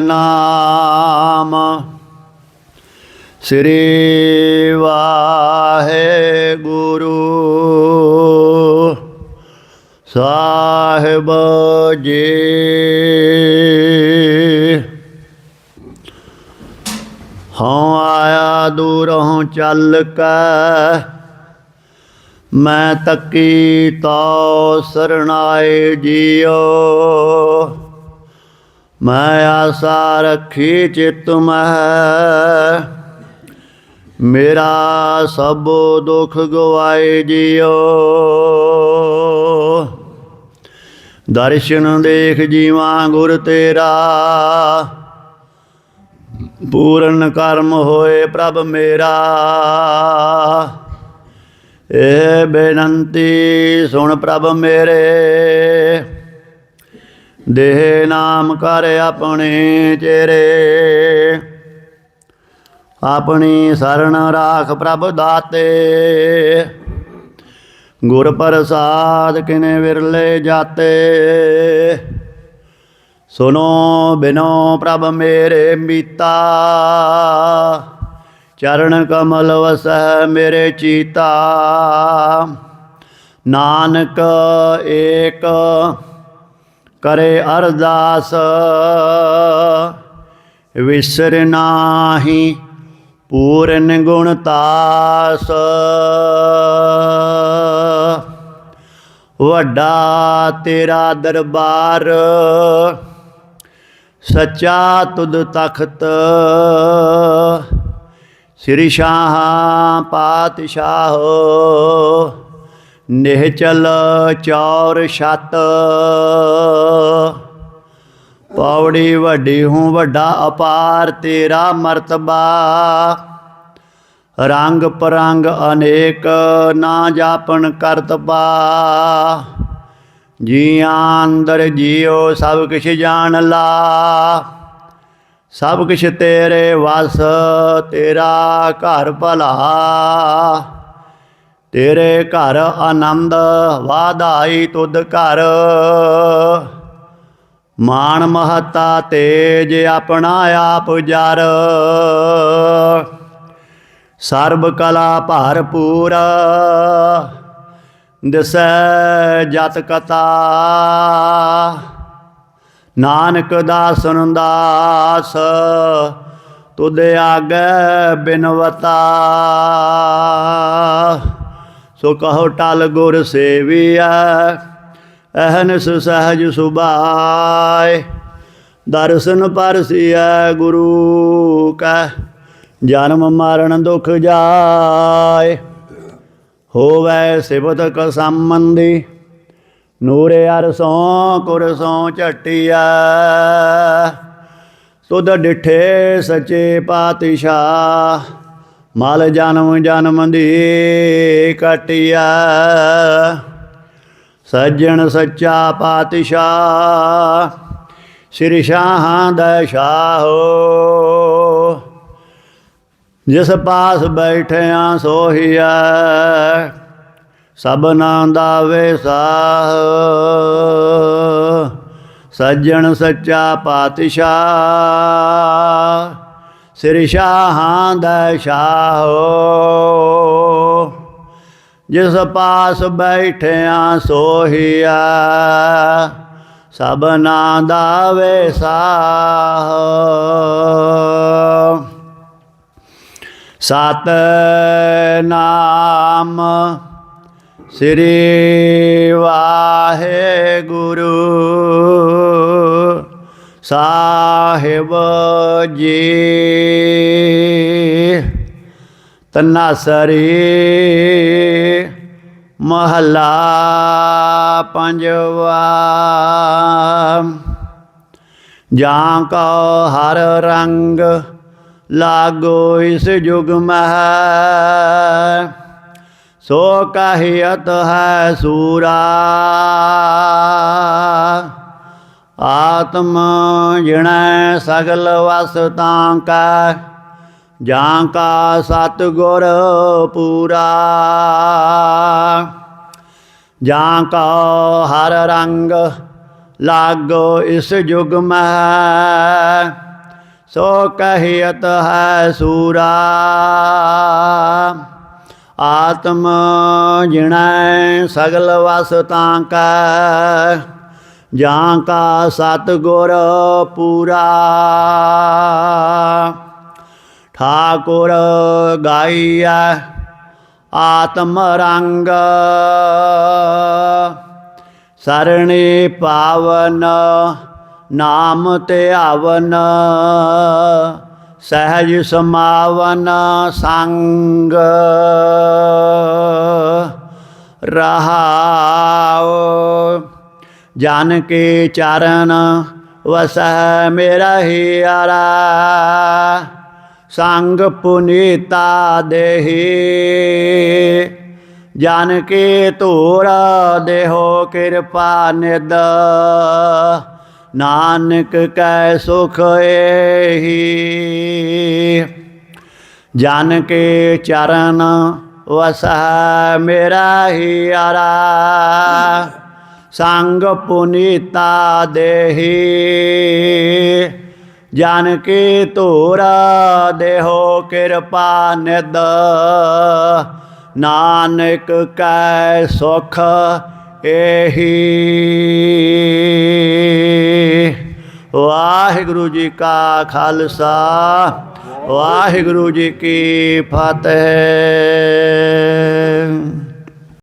ਨਾਮ। ਸ੍ਰੀ ਵਾਹਿਗੁਰੂ ਸਾਹਿਬ ਜੀ। ਹਉ ਆਇਆ ਦੂਰੋਂ ਚੱਲ ਕੇ, ਮੈਂ ਤੱਕੀ ਤੋ ਸਰਣਾਏ ਜੀਓ। ਮੈਂ ਆਸਾ ਰੱਖੀ ਚਿਤ ਮਹਿ ਮੇਰਾ ਸਭ ਦੁੱਖ ਗਵਾਏ ਜਿਉ। ਦਰਸ਼ਨ ਦੇਖ ਜੀਵਾਂ ਗੁਰ ਤੇਰਾ। ਪੂਰਨ ਕਰਮ ਹੋਏ ਪ੍ਰਭ ਮੇਰਾ। ਇਹ ਬੇਨੰਤੀ ਸੁਣ ਪ੍ਰਭ ਮੇਰੇ। ਦੇਹ ਨਾਮ ਕਰ ਆਪਣੇ ਚਿਹਰੇ। ਆਪਣੀ ਸਰਣ ਰਾਖ ਪ੍ਰਭ ਦਾਤੇ। ਗੁਰ ਪ੍ਰਸਾਦ ਕਿਨੇ ਵਿਰਲੇ ਜਾਤੇ। ਸੁਨੋ ਬਿਨੋ ਪ੍ਰਭ ਮੇਰੇ ਮੀਤਾ। ਚਰਨ ਕਮਲ ਵਸੈ ਮੇਰੇ ਚੀਤਾ। ਨਾਨਕ ਏਕ ਕਰੇ ਅਰਦਾਸ। ਵਿਸਰ ਨਾਹੀ ਪੂਰਨ ਗੁਣ ਤਾਸ। ਵੱਡਾ ਤੇਰਾ ਦਰਬਾਰ, ਸੱਚਾ ਤੁਧ ਤਖਤ। ਸ੍ਰੀ ਸ਼ਾਹ ਪਾਤਸ਼ਾਹ। ਨਿਹਚਲ ਚੌਰ ਛਤ। ਪੌੜੀ ਵੱਡੀ ਹੂੰ ਵੱਡਾ ਅਪਾਰ, ਤੇਰਾ ਮਰਤਬਾ। ਰੰਗ ਪਰੰਗ ਅਨੇਕ ਨਾ ਜਾਪਣ ਕਰਤਬਾ। ਜੀਆਂ ਅੰਦਰ ਜੀਓ, ਸਭ ਕਿਛ ਜਾਣ ਲਾ। ਸਭ ਕਿਛ ਤੇਰੇ ਵਸ, ਤੇਰਾ ਘਰ ਭਲਾ। ਤੇਰੇ ਘਰ ਆਨੰਦ ਵਾਧਾਈ ਤੁਧ ਘਰ। ਮਾਣ ਮਹਤਾ ਤੇਜ ਆਪਣਾ ਆਪ ਜਰ। ਸਰਬ ਕਲਾ ਭਰਪੂਰ ਦਿਸੈ ਜਤ ਕਤਾ ਨਾਨਕ ਦਾਸਨ ਦਾਸ ਤੁਧ ਆਗੇ ਬਿਨਵਤਾ। ਸੋ ਕਹੋ ਟਲ ਗੁਰ ਸੇਵੀਐ ਅਹਨਸ ਸਹਜ ਸੁਭਾਏ। ਦਰਸ਼ਨ ਪਰਸੀਐ ਗੁਰੂ ਕੈ, ਜਨਮ ਮਰਨ ਦੁਖ ਜਾਏ। ਹੋਵੈ ਸਿਵਤ ਕ ਸੰਬੰਧੀ, ਨੂਰੇ ਅਰਸੋਂ ਕੁਰਸੋਂ ਝਟਿਆ ਤੁਧ ਡਿਠੇ ਸਚੇ ਪਾਤਸ਼ਾਹ ਮਲ ਜਨਮ ਜਨਮ ਦੀ ਕਟਿਆ। ਸੱਜਣ ਸੱਚਾ ਪਾਤਸ਼ਾਹ, ਸ੍ਰੀ ਸ਼ਾਹਾਂ ਦਾ ਸ਼ਾਹੋ ਜਿਸ ਪਾਸ ਬੈਠਿਆ ਸੋਹੀਐ ਸਭਨਾ ਦਾ ਵੇਸਾਹ। ਸੱਜਣ ਸੱਚਾ ਪਾਤਸ਼ਾਹ ਸ੍ਰੀ ਸ਼ਾਹਾਂ ਦਾ ਸ਼ਾਹੋ। ਜਿਸ ਪਾਸ ਬੈਠਿਆ ਸੋਹੀਆ ਸਭਨਾ ਦਾ ਵੇਸਾਹ ਸਤ ਨਾਮ ਸ੍ਰੀ ਵਾਹਿਗੁਰੂ। ਸਾਹਿਬ ਜੀ। ਤਨਾਸਰੀ ਮਹਲਾ ਪੰਜਵਾ। ਜਾਂ ਕੋ ਹਰ ਰੰਗ ਲਾਗੋ ਇਸ ਜੁਗ ਮਹਿ, ਸੋ ਕਹਿਤ ਹੈ ਸੂਰਾ। ਆਤਮ ਜਿਣੈ ਸਗਲ ਵਸਤਾਂ ਕਾ, ਜਾਂ ਕਾ ਸਤ ਗੁਰ ਪੂਰਾ। ਜਾਂ ਕਾ ਹਰ ਰੰਗ ਲਾਗੋ ਇਸ ਜੁਗ ਮਹਿ ਸੋ ਕਹਿਤ ਹੈ ਸੂਰਾ। ਆਤਮ ਜਿਣੈ ਸਗਲ ਵਸ ਤਾਂ ਕੈ ਜਾਂ ਕਾ ਸਤਿਗੁਰ ਪੂਰਾ। ਠਾਕੁਰ ਗਾਈਐ ਆਤਮ ਰੰਗ। ਸਰਣੇ ਪਾਵਨ ਨਾਮ ਧਿਆਵਨ ਸਹਿਜ ਸਮਾਵਨ ਸੰਗ। ਰਹਾਉ ਜਨ ਕੇ ਚਰਨ ਵਸੈ ਮੇਰਾ ਹੀਰਾ ਸੰਗ ਪੁਨੀਤਾ ਦੇਹੀ। ਜਨ ਕੇ ਧੂਰ ਦੇਹੋ ਕਿਰਪਾ ਨਿਦ ਨਾਨਕ ਕੈ ਸੁਖ ਏਹੀ। ਜਨ ਕੇ ਚਰਨ ਵਸੈ ਮੇਰਾ ਹੀਰਾ ਸੰਗ ਪੁਨੀਤਾ ਦੇਹੀ। ਜਨ ਕੀ ਧੂਰ ਦੇਹੋ ਕਿਰਪਾ ਨਿਦ ਨਾਨਕ ਕੈ ਸੁਖ ਏਹੀ। ਵਾਹਿਗੁਰੂ ਜੀ ਕਾ ਖਾਲਸਾ, ਵਾਹਿਗੁਰੂ ਜੀ ਕੀ ਫਤਿਹ।